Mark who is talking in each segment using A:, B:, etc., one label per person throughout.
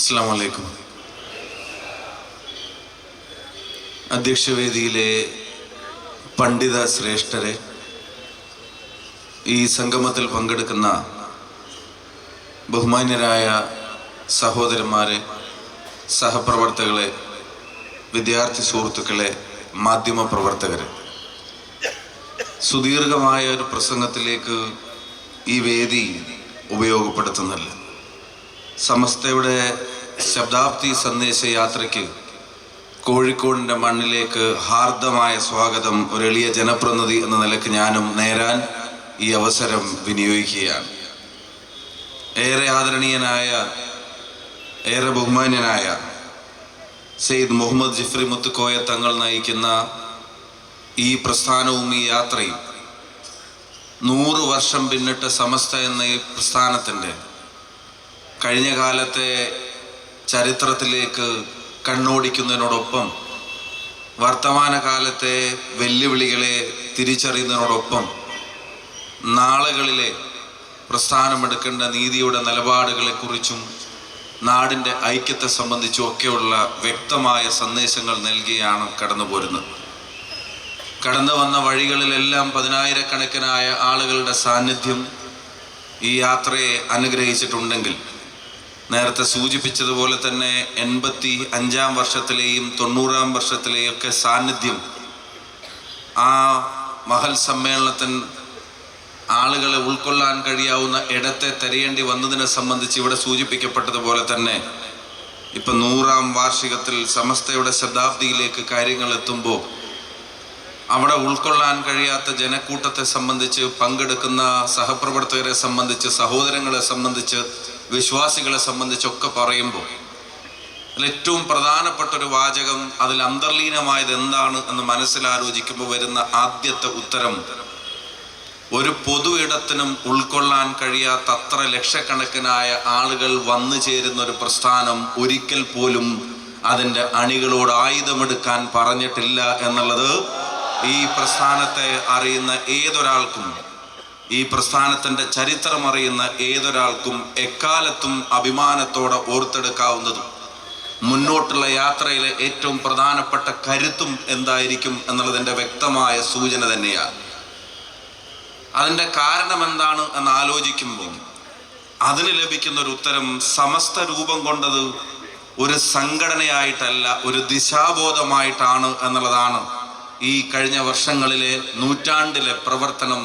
A: അസ്സാം വലൈക്കും അധ്യക്ഷവേദിയിലെ പണ്ഡിത ശ്രേഷ്ഠരെ ഈ സംഗമത്തിൽ പങ്കെടുക്കുന്ന ബഹുമാന്യരായ സഹോദരന്മാരെ സഹപ്രവർത്തകളെ വിദ്യാർത്ഥി സുഹൃത്തുക്കളെ മാധ്യമ പ്രവർത്തകരെ. സുദീർഘമായ ഒരു പ്രസംഗത്തിലേക്ക് ഈ വേദി ഉപയോഗപ്പെടുത്തുന്നില്ല സമസ്തയുടെ ശബ്ദാബ്ദി സന്ദേശ യാത്രയ്ക്ക് കോഴിക്കോടിന്റെ മണ്ണിലേക്ക് ഹാർദമായ സ്വാഗതം ഒരു എളിയ ജനപ്രതിനിധി എന്ന നിലയ്ക്ക് ഞാനും നേരാൻ ഈ അവസരം വിനിയോഗിക്കുകയാണ്. ഏറെ ആദരണീയനായ ഏറെ ബഹുമാന്യനായ സെയ്ദ് മുഹമ്മദ് ജിഫ്രി മുത്തുക്കോയ തങ്ങൾ നയിക്കുന്ന ഈ പ്രസ്ഥാനവും ഈ യാത്രയും നൂറ് വർഷം പിന്നിട്ട സമസ്ത എന്ന ഈ പ്രസ്ഥാനത്തിന്റെ കഴിഞ്ഞ കാലത്തെ ചരിത്രത്തിലേക്ക് കണ്ണോടിക്കുന്നതിനോടൊപ്പം വർത്തമാനകാലത്തെ വെല്ലുവിളികളെ തിരിച്ചറിയുന്നതിനോടൊപ്പം നാളുകളിലെ പ്രസ്ഥാനമെടുക്കേണ്ട നീതിയുടെ നിലപാടുകളെക്കുറിച്ചും നാടിന്റെ ഐക്യത്തെ സംബന്ധിച്ചും ഒക്കെയുള്ള വ്യക്തമായ സന്ദേശങ്ങൾ നൽകിയാണ് കടന്നു പോരുന്നത് കടന്നു വന്ന വഴികളിലെല്ലാം പതിനായിരക്കണക്കിനായ ആളുകളുടെ സാന്നിധ്യം ഈ യാത്രയെ അനുഗ്രഹിച്ചിട്ടുണ്ടെങ്കിൽ നേരത്തെ സൂചിപ്പിച്ചതുപോലെ തന്നെ എൺപത്തി അഞ്ചാം വർഷത്തിലെയും തൊണ്ണൂറാം വർഷത്തിലെയും ഒക്കെ സാന്നിധ്യം ആ മഹൽ സമ്മേളനത്തിന് ആളുകളെ ഉൾക്കൊള്ളാൻ കഴിയാവുന്ന ഇടത്തെ തിരയേണ്ടി വന്നതിനെ സംബന്ധിച്ച് ഇവിടെ സൂചിപ്പിക്കപ്പെട്ടതുപോലെ തന്നെ ഇപ്പം നൂറാം വാർഷികത്തിൽ സമസ്തയുടെ ശതാബ്ദിയിലേക്ക് കാര്യങ്ങൾ എത്തുമ്പോൾ അവിടെ ഉൾക്കൊള്ളാൻ കഴിയാത്ത ജനക്കൂട്ടത്തെ സംബന്ധിച്ച് പങ്കെടുക്കുന്ന സഹപ്രവർത്തകരെ സംബന്ധിച്ച് സഹോദരങ്ങളെ സംബന്ധിച്ച് വിശ്വാസികളെ സംബന്ധിച്ചൊക്കെ പറയുമ്പോൾ ഏറ്റവും പ്രധാനപ്പെട്ട ഒരു വാചകം അതിൽ അന്തർലീനമായത് എന്താണ് എന്ന് മനസ്സിലാലോചിക്കുമ്പോൾ വരുന്ന ആദ്യത്തെ ഉത്തരം ഒരു പൊതു ഇടത്തിനും ഉൾക്കൊള്ളാൻ കഴിയാത്ത അത്ര ലക്ഷക്കണക്കിനായ ആളുകൾ വന്നു ചേരുന്ന ഒരു പ്രസ്ഥാനം ഒരിക്കൽ പോലും അതിന്റെ അണികളോട് ആയുധമെടുക്കാൻ പറഞ്ഞിട്ടില്ല എന്നുള്ളത് ഈ പ്രസ്ഥാനത്തെ അറിയുന്ന ഏതൊരാൾക്കും ഈ പ്രസ്ഥാനത്തിന്റെ ചരിത്രം അറിയുന്ന ഏതൊരാൾക്കും എക്കാലത്തും അഭിമാനത്തോടെ ഓർത്തെടുക്കാവുന്നതും മുന്നോട്ടുള്ള യാത്രയിലെ ഏറ്റവും പ്രധാനപ്പെട്ട കരുത്തും എന്തായിരിക്കും എന്നുള്ളതിന്റെ വ്യക്തമായ സൂചന തന്നെയാണ്. അതിന്റെ കാരണം എന്താണ് എന്ന് ആലോചിക്കുമ്പോൾ അതിന് ലഭിക്കുന്ന ഒരു ഉത്തരം സമസ്ത രൂപം കൊണ്ടത് ഒരു സംഘടനയായിട്ടല്ല ഒരു ദിശാബോധമായിട്ടാണ് എന്നുള്ളതാണ് ഈ കഴിഞ്ഞ വർഷങ്ങളിലെ നൂറ്റാണ്ടിലെ പ്രവർത്തനം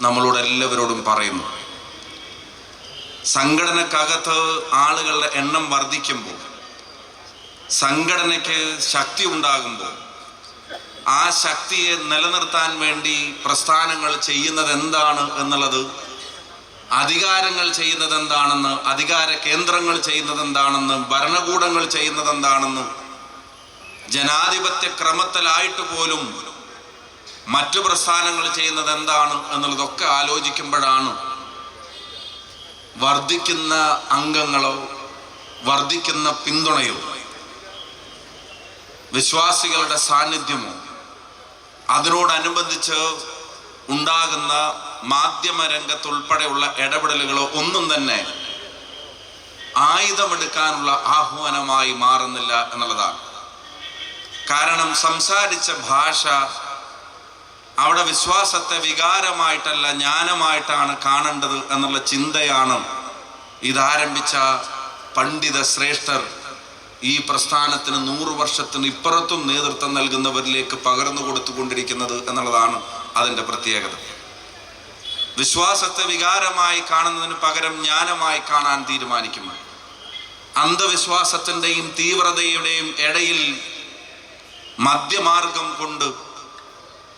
A: നമ്മളോട് എല്ലാവരോടും പറയുന്നു. സംഘടനക്കകത്ത് ആളുകളുടെ എണ്ണം വർദ്ധിക്കുമ്പോൾ സംഘടനയ്ക്ക് ശക്തി ഉണ്ടാകുമ്പോൾ ആ ശക്തിയെ നിലനിർത്താൻ വേണ്ടി പ്രസ്ഥാനങ്ങൾ ചെയ്യുന്നത് എന്താണ് എന്നുള്ളത് അധികാരങ്ങൾ ചെയ്യുന്നത് എന്താണെന്ന് അധികാര കേന്ദ്രങ്ങൾ ചെയ്യുന്നത് എന്താണെന്ന് ഭരണകൂടങ്ങൾ ചെയ്യുന്നത് എന്താണെന്ന് ജനാധിപത്യ ക്രമത്തിലായിട്ട് പോലും മറ്റു പ്രസ്ഥാനങ്ങൾ ചെയ്യുന്നത് എന്താണ് എന്നുള്ളതൊക്കെ ആലോചിക്കുമ്പോഴാണ് വർദ്ധിക്കുന്ന അംഗങ്ങളോ വർദ്ധിക്കുന്ന പിന്തുണയോ വിശ്വാസികളുടെ സാന്നിധ്യമോ അതിനോടനുബന്ധിച്ച് ഉണ്ടാകുന്ന മാധ്യമ രംഗത്തുൾപ്പെടെയുള്ള ഇടപെടലുകളോ ഒന്നും തന്നെ ആയുധമെടുക്കാനുള്ള ആഹ്വാനമായി മാറുന്നില്ല എന്നുള്ളതാണ്. കാരണം സംസാരിച്ച ഭാഷ അവിടെ വിശ്വാസത്തെ വികാരമായിട്ടല്ല ജ്ഞാനമായിട്ടാണ് കാണേണ്ടത് എന്നുള്ള ചിന്തയാണ് ഇതാരംഭിച്ച പണ്ഡിത ശ്രേഷ്ഠർ ഈ പ്രസ്ഥാനത്തിന് നൂറു വർഷത്തിന് ഇപ്പുറത്തും നേതൃത്വം നൽകുന്നവരിലേക്ക് പകർന്നു കൊടുത്തുകൊണ്ടിരിക്കുന്നത് എന്നുള്ളതാണ് അതിന്റെ പ്രത്യേകത. വിശ്വാസത്തെ വികാരമായി കാണുന്നതിന് പകരം ജ്ഞാനമായി കാണാൻ തീരുമാനിക്കുന്നു അന്ധവിശ്വാസത്തിന്റെയും തീവ്രതയുടെയും ഇടയിൽ മധ്യമാർഗം കൊണ്ട്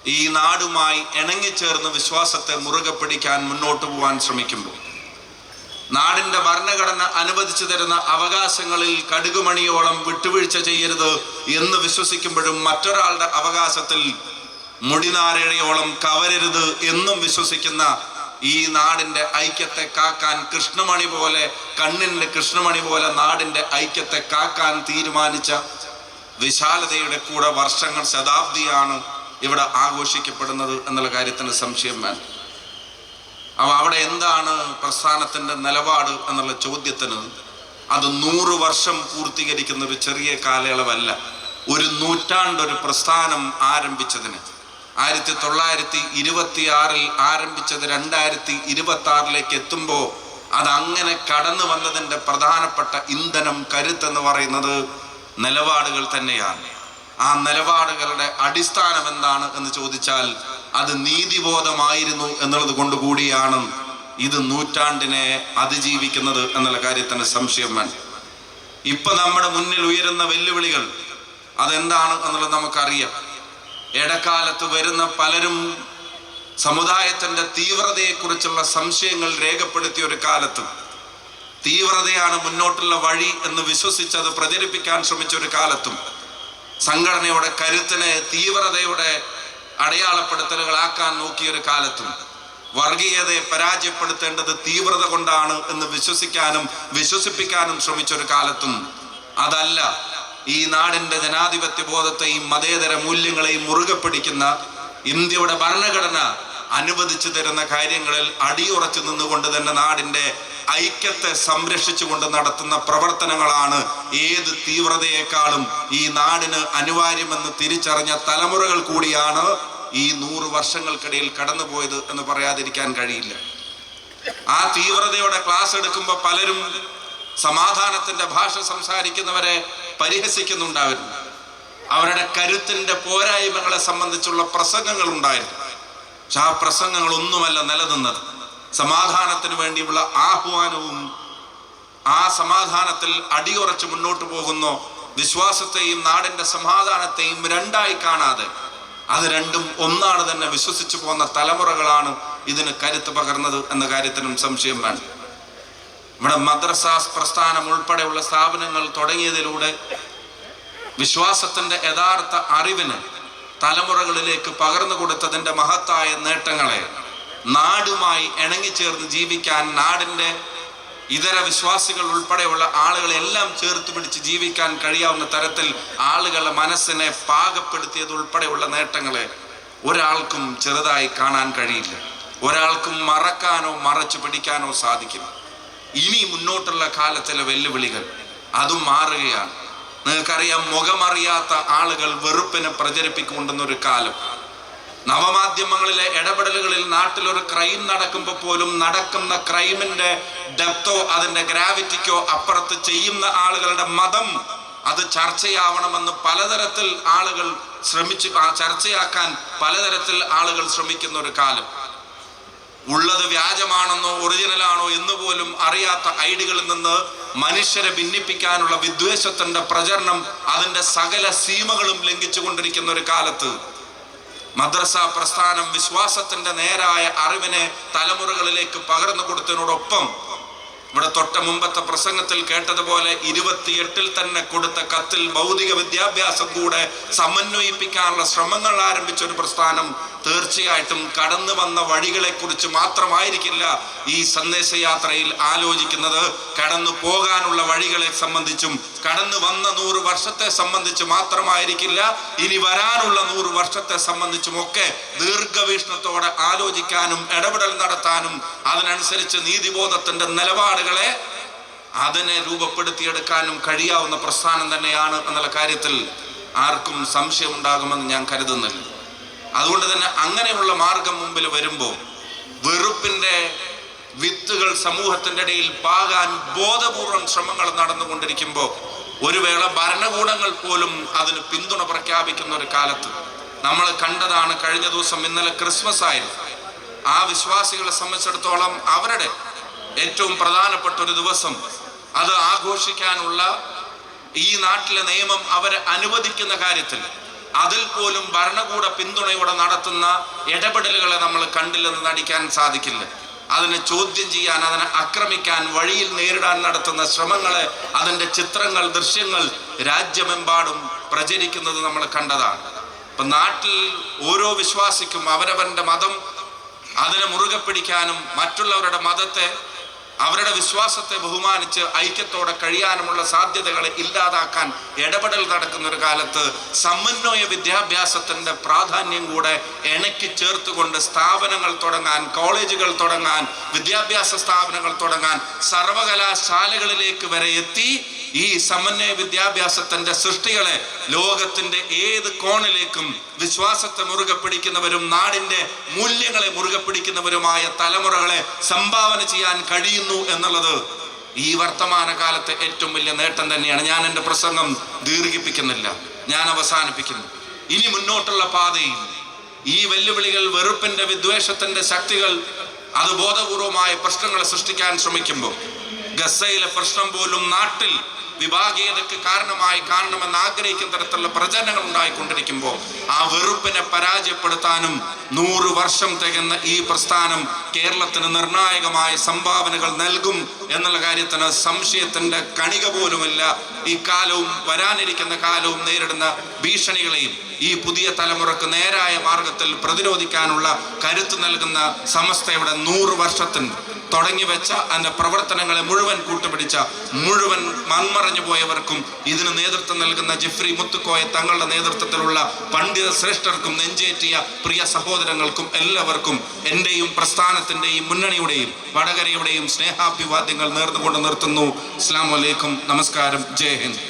A: ഈ നാടുമായി ഇണങ്ങിച്ചേർന്ന് വിശ്വാസത്തെ മുറുകെ പിടിക്കാൻ മുന്നോട്ട് പോകാൻ ശ്രമിക്കുമ്പോൾ നാടിന്റെ ഭരണഘടന അനുവദിച്ചു തരുന്ന അവകാശങ്ങളിൽ കടുകുമണിയോളം വിട്ടുവീഴ്ച ചെയ്യരുത് എന്ന് വിശ്വസിക്കുമ്പോഴും മറ്റൊരാളുടെ അവകാശത്തിൽ മുടിനാരഴയോളം കവരരുത് എന്നും വിശ്വസിക്കുന്ന ഈ നാടിന്റെ ഐക്യത്തെ കാക്കാൻ കൃഷ്ണമണി പോലെ കണ്ണിന്റെ കൃഷ്ണമണി പോലെ നാടിന്റെ ഐക്യത്തെ കാക്കാൻ തീരുമാനിച്ച വിശാലതയുടെ കൂടെ വർഷങ്ങൾ ശതാബ്ദിയാണ് ഇവിടെ ആഘോഷിക്കപ്പെടുന്നത് എന്നുള്ള കാര്യത്തിന് സംശയം വേണ്ട. അപ്പൊ അവിടെ എന്താണ് പ്രസ്ഥാനത്തിന്റെ നിലപാട് എന്നുള്ള ചോദ്യത്തിന് അത് നൂറ് വർഷം പൂർത്തീകരിക്കുന്ന ഒരു ചെറിയ കാലയളവല്ല. ഒരു നൂറ്റാണ്ടൊരു പ്രസ്ഥാനം ആരംഭിച്ചതിന്. ആയിരത്തി തൊള്ളായിരത്തി ഇരുപത്തി ആറിൽ ആരംഭിച്ചത് രണ്ടായിരത്തി ഇരുപത്തി ആറിലേക്ക് എത്തുമ്പോൾ അത് അങ്ങനെ കടന്നു വന്നതിന്റെ പ്രധാനപ്പെട്ട ഇന്ധനം കരുത്തെന്ന് പറയുന്നത് നിലപാടുകൾ തന്നെയാണ്. ആ നിലപാടുകളുടെ അടിസ്ഥാനം എന്താണ് എന്ന് ചോദിച്ചാൽ അത് നീതിബോധമായിരുന്നു എന്നുള്ളത് കൊണ്ട് കൂടിയാണ് ഇത് നൂറ്റാണ്ടിനെ അതിജീവിക്കുന്നത് എന്നുള്ള കാര്യത്തിന് സംശയം വേണം ഇപ്പൊ നമ്മുടെ മുന്നിൽ ഉയരുന്ന വെല്ലുവിളികൾ അതെന്താണ് എന്നുള്ളത് നമുക്കറിയാം. ഇടക്കാലത്ത് വരുന്ന പലരും സമുദായത്തിന്റെ തീവ്രതയെക്കുറിച്ചുള്ള സംശയങ്ങൾ രേഖപ്പെടുത്തിയ ഒരു കാലത്ത് തീവ്രതയാണ് മുന്നോട്ടുള്ള വഴി എന്ന് വിശ്വസിച്ചത് പ്രചരിപ്പിക്കാൻ ശ്രമിച്ച ഒരു കാലത്തും സംഘടനയുടെ കരുത്തിനെ തീവ്രതയുടെ അടയാളപ്പെടുത്തലുകളാക്കാൻ നോക്കിയൊരു കാലത്തും വർഗീയതയെ പരാജയപ്പെടുത്തേണ്ടത് തീവ്രത കൊണ്ടാണ് എന്ന് വിശ്വസിക്കാനും വിശ്വസിപ്പിക്കാനും ശ്രമിച്ചൊരു കാലത്തും അതല്ല ഈ നാടിന്റെ ജനാധിപത്യ ബോധത്തെയും മതേതര മൂല്യങ്ങളെയും മുറുകെ പിടിക്കുന്ന ഇന്ത്യയുടെ ഭരണഘടന അനുവദിച്ചു തരുന്ന കാര്യങ്ങളിൽ അടിയുറച്ചു നിന്നുകൊണ്ട് തന്നെ നാടിന്റെ ഐക്യത്തെ സംരക്ഷിച്ചുകൊണ്ട് നടത്തുന്ന പ്രവർത്തനങ്ങളാണ് ഏത് തീവ്രതയെക്കാളും ഈ നാടിന് അനിവാര്യമെന്ന് തിരിച്ചറിഞ്ഞ തലമുറകൾ കൂടിയാണ് ഈ നൂറ് വർഷങ്ങൾക്കിടയിൽ കടന്നുപോയത് എന്ന് പറയാതിരിക്കാൻ കഴിയില്ല. ആ തീവ്രതയുടെ ക്ലാസ് എടുക്കുമ്പോൾ പലരും സമാധാനത്തിന്റെ ഭാഷ സംസാരിക്കുന്നവരെ പരിഹസിക്കുന്നുണ്ടായിരുന്നു. അവരുടെ കരുത്തിന്റെ പോരായ്മകളെ സംബന്ധിച്ചുള്ള പ്രസംഗങ്ങൾ ഉണ്ടായിരുന്നു പക്ഷെ ആ പ്രസംഗങ്ങളൊന്നുമല്ല നിലനിന്നത്. സമാധാനത്തിന് വേണ്ടിയുള്ള ആഹ്വാനവും ആ സമാധാനത്തിൽ അടിയുറച്ച് മുന്നോട്ട് പോകുന്നു വിശ്വാസത്തെയും നാടിന്റെ സമാധാനത്തെയും രണ്ടായി കാണാതെ അത് രണ്ടും ഒന്നാണ് തന്നെ വിശ്വസിച്ചു പോകുന്ന തലമുറകളാണ് ഇതിന് കരുത്ത് പകർന്നത് എന്ന കാര്യത്തിനും സംശയം വേണം ഇവിടെ മദ്രസാസ് പ്രസ്ഥാനം ഉൾപ്പെടെയുള്ള സ്ഥാപനങ്ങൾ തുടങ്ങിയതിലൂടെ വിശ്വാസത്തിന്റെ യഥാർത്ഥ അറിവിന് തലമുറകളിലേക്ക് പകർന്നു കൊടുത്തതിന്റെ മഹത്തായ നേട്ടങ്ങളെ നാടുമായി ഇണങ്ങിച്ചേർന്ന് ജീവിക്കാൻ നാടിന്റെ ഇതര വിശ്വാസികൾ ഉൾപ്പെടെയുള്ള ആളുകളെല്ലാം ചേർത്ത് പിടിച്ച് ജീവിക്കാൻ കഴിയാവുന്ന തരത്തിൽ ആളുകളുടെ മനസ്സിനെ പാകപ്പെടുത്തിയത് ഉൾപ്പെടെയുള്ള നേട്ടങ്ങളെ ഒരാൾക്കും ചെറുതായി കാണാൻ കഴിയില്ല. ഒരാൾക്കും മറക്കാനോ മറച്ചു പിടിക്കാനോ സാധിക്കില്ല. ഇനി മുന്നോട്ടുള്ള കാലത്തിലെ വെല്ലുവിളികൾ അതും മാറുകയാണ്. നിങ്ങൾക്കറിയാം മുഖമറിയാത്ത ആളുകൾ വെറുപ്പിനെ പ്രചരിപ്പിക്കൊണ്ടുന്നൊരു കാലം. നവമാധ്യമങ്ങളിലെ ഇടപെടലുകളിൽ നാട്ടിൽ ഒരു ക്രൈം നടക്കുമ്പോൾ പോലും നടക്കുന്ന ക്രൈമിന്റെ ഡെപ്തോ അതിന്റെ ഗ്രാവിറ്റിക്കോ അപ്പുറത്ത് ചെയ്യുന്ന ആളുകളുടെ മതം അത് ചർച്ചയാവണമെന്ന് പലതരത്തിൽ ആളുകൾ ശ്രമിച്ചു ചർച്ചയാക്കാൻ പലതരത്തിൽ ആളുകൾ ശ്രമിക്കുന്ന ഒരു കാലം. ഉള്ളത് വ്യാജമാണെന്നോ ഒറിജിനലാണോ എന്ന് പോലും അറിയാത്ത ഐഡികളിൽ നിന്ന് മനുഷ്യരെ ഭിന്നിപ്പിക്കാനുള്ള വിദ്വേഷത്തിന്റെ പ്രചരണം അതിന്റെ സകല സീമകളും ലംഘിച്ചു കൊണ്ടിരിക്കുന്ന ഒരു കാലത്ത് മദ്രസ പ്രസ്ഥാനം വിശ്വാസത്തിന്റെ നേരായ അറിവിനെ തലമുറകളിലേക്ക് പകർന്നു കൊടുത്തതിനോടൊപ്പം ഇവിടെ തൊട്ട മുമ്പത്തെ പ്രസംഗത്തിൽ കേട്ടതുപോലെ ഇരുപത്തിയെട്ടിൽ തന്നെ കൊടുത്ത കത്തിൽ ഭൗതിക വിദ്യാഭ്യാസം കൂടെ സമന്വയിപ്പിക്കാനുള്ള ശ്രമങ്ങൾ ആരംഭിച്ച ഒരു പ്രസ്ഥാനം തീർച്ചയായിട്ടും കടന്നു വന്ന വഴികളെ കുറിച്ച് മാത്രമായിരിക്കില്ല ഈ സന്ദേശയാത്രയിൽ ആലോചിക്കുന്നത്. കടന്നു പോകാനുള്ള വഴികളെ സംബന്ധിച്ചും കടന്നു വന്ന നൂറ് വർഷത്തെ സംബന്ധിച്ച് മാത്രമായിരിക്കില്ല ഇനി വരാനുള്ള നൂറ് വർഷത്തെ സംബന്ധിച്ചും ഒക്കെ ദീർഘവീക്ഷണത്തോടെ ആലോചിക്കാനും ഇടപെടൽ നടത്താനും അതിനനുസരിച്ച് നീതിബോധത്തിന്റെ നിലപാടുകളെ അതിനെ രൂപപ്പെടുത്തിയെടുക്കാനും കഴിയാവുന്ന പ്രസ്ഥാനം തന്നെയാണ് എന്നുള്ള കാര്യത്തിൽ ആർക്കും സംശയമുണ്ടാകുമെന്ന് ഞാൻ കരുതുന്നില്ല. അതുകൊണ്ട് തന്നെ അങ്ങനെയുള്ള മാർഗം മുമ്പിൽ വരുമ്പോൾ വെറുപ്പിന്റെ വിത്തുകൾ സമൂഹത്തിന്റെ ഇടയിൽ പാകാൻ ബോധപൂർവം ശ്രമങ്ങൾ നടന്നുകൊണ്ടിരിക്കുമ്പോൾ ഒരു വേള ഭരണകൂടങ്ങൾ പോലും അതിന് പിന്തുണ പ്രഖ്യാപിക്കുന്ന ഒരു കാലത്ത് നമ്മൾ കണ്ടതാണ് കഴിഞ്ഞ ദിവസം ഇന്നലെ ക്രിസ്മസ് ആയിരുന്നു. ആ വിശ്വാസികളെ സംബന്ധിച്ചിടത്തോളം അവരുടെ ഏറ്റവും പ്രധാനപ്പെട്ട ഒരു ദിവസം അത് ആഘോഷിക്കാനുള്ള ഈ നാട്ടിലെ നിയമം അവരെ അനുവദിക്കുന്ന കാര്യത്തിൽ അതിൽ പോലും ഭരണകൂട പിന്തുണയോടെ നടത്തുന്ന ഇടപെടലുകളെ നമ്മൾ കണ്ടില്ലെന്ന് നടിക്കാൻ സാധിക്കില്ല. അതിനെ ചോദ്യം ചെയ്യാൻ അതിനെ ആക്രമിക്കാൻ വഴിയിൽ നേരിടാൻ നടത്തുന്ന ശ്രമങ്ങളെ അതിന്റെ ചിത്രങ്ങൾ ദൃശ്യങ്ങൾ രാജ്യമെമ്പാടും പ്രചരിക്കുന്നത് നമ്മൾ കണ്ടതാണ്. ഇപ്പം നാട്ടിൽ ഓരോ വിശ്വാസിക്കും അവരവന്റെ മതം അതിനെ മുറുകെ പിടിക്കാനും മറ്റുള്ളവരുടെ മതത്തെ അവരുടെ വിശ്വാസത്തെ ബഹുമാനിച്ച് ഐക്യത്തോടെ കഴിയാനുമുള്ള സാധ്യതകളെ ഇല്ലാതാക്കാൻ ഇടപെടൽ നടക്കുന്ന ഒരു കാലത്ത് സമന്വയ വിദ്യാഭ്യാസത്തിന്റെ പ്രാധാന്യം കൂടെ ഇണക്കി ചേർത്തുകൊണ്ട് സ്ഥാപനങ്ങൾ തുടങ്ങാൻ കോളേജുകൾ തുടങ്ങാൻ വിദ്യാഭ്യാസ സ്ഥാപനങ്ങൾ തുടങ്ങാൻ സർവകലാശാലകളിലേക്ക് വരെ എത്തി ഈ സമന്വയ വിദ്യാഭ്യാസത്തിന്റെ സൃഷ്ടികളെ ലോകത്തിന്റെ ഏത് കോണിലേക്കും വിശ്വാസത്തെ മുറുകെ പിടിക്കുന്നവരും നാടിന്റെ മൂല്യങ്ങളെ മുറുകെ പിടിക്കുന്നവരുമായ തലമുറകളെ സംഭാവന ചെയ്യാൻ കഴിയുന്നു എന്നുള്ളത് ഈ വർത്തമാന കാലത്തെ ഏറ്റവും വലിയ നേട്ടം തന്നെയാണ്. ഞാൻ എന്റെ പ്രസംഗം ദീർഘിപ്പിക്കുന്നില്ല. ഞാൻ അവസാനിപ്പിക്കുന്നു. ഇനി മുന്നോട്ടുള്ള പാതയിൽ ഈ വെല്ലുവിളികൾ വെറുപ്പിന്റെ വിദ്വേഷത്തിന്റെ ശക്തികൾ അത് ബോധപൂർവമായ പ്രശ്നങ്ങളെ സൃഷ്ടിക്കാൻ ശ്രമിക്കുമ്പോൾ ഗസയിലെ പ്രശ്നം പോലും നാട്ടിൽ വിഭാഗീയതയ്ക്ക് കാരണമായി കാണണമെന്ന് ആഗ്രഹിക്കുന്ന തരത്തിലുള്ള പ്രചരണങ്ങൾ ഉണ്ടായിക്കൊണ്ടിരിക്കുമ്പോൾ ആ വെറുപ്പിനെ പരാജയപ്പെടുത്താനും നൂറ് വർഷം തികഞ്ഞ ഈ പ്രസ്ഥാനം കേരളത്തിന് നിർണായകമായ സംഭാവനകൾ നൽകും എന്നുള്ള കാര്യത്തിന് സംശയത്തിന്റെ കണിക പോലുമില്ല. ഈ കാലവും വരാനിരിക്കുന്ന കാലവും നേരിടുന്ന ഭീഷണികളെയും ഈ പുതിയ തലമുറയ്ക്ക് നേരായ മാർഗത്തിൽ പ്രതിരോധിക്കാനുള്ള കരുത്ത് നൽകുന്ന സമസ്തയുടെ നൂറ് വർഷത്തിന് തുടങ്ങി വെച്ച അതിന്റെ പ്രവർത്തനങ്ങളെ മുഴുവൻ കൂട്ടുപിടിച്ച മുഴുവൻ മൺമറഞ്ഞു പോയവർക്കും ഇതിന് നേതൃത്വം നൽകുന്ന ജിഫ്രി മുത്തുക്കോയ തങ്ങളുടെ നേതൃത്വത്തിലുള്ള പണ്ഡിത ശ്രേഷ്ഠർക്കും നെഞ്ചേറ്റിയ പ്രിയ സഹോദരങ്ങൾക്കും എല്ലാവർക്കും എന്റെയും പ്രസ്ഥാനത്തിന്റെയും മുന്നണിയുടെയും വടകരയുടെയും സ്നേഹാഭിവാദ്യങ്ങൾ നേർന്നുകൊണ്ട് നിർത്തുന്നു. അസ്സാം വലൈക്കും നമസ്കാരം. ജയ് ഹിന്ദ്.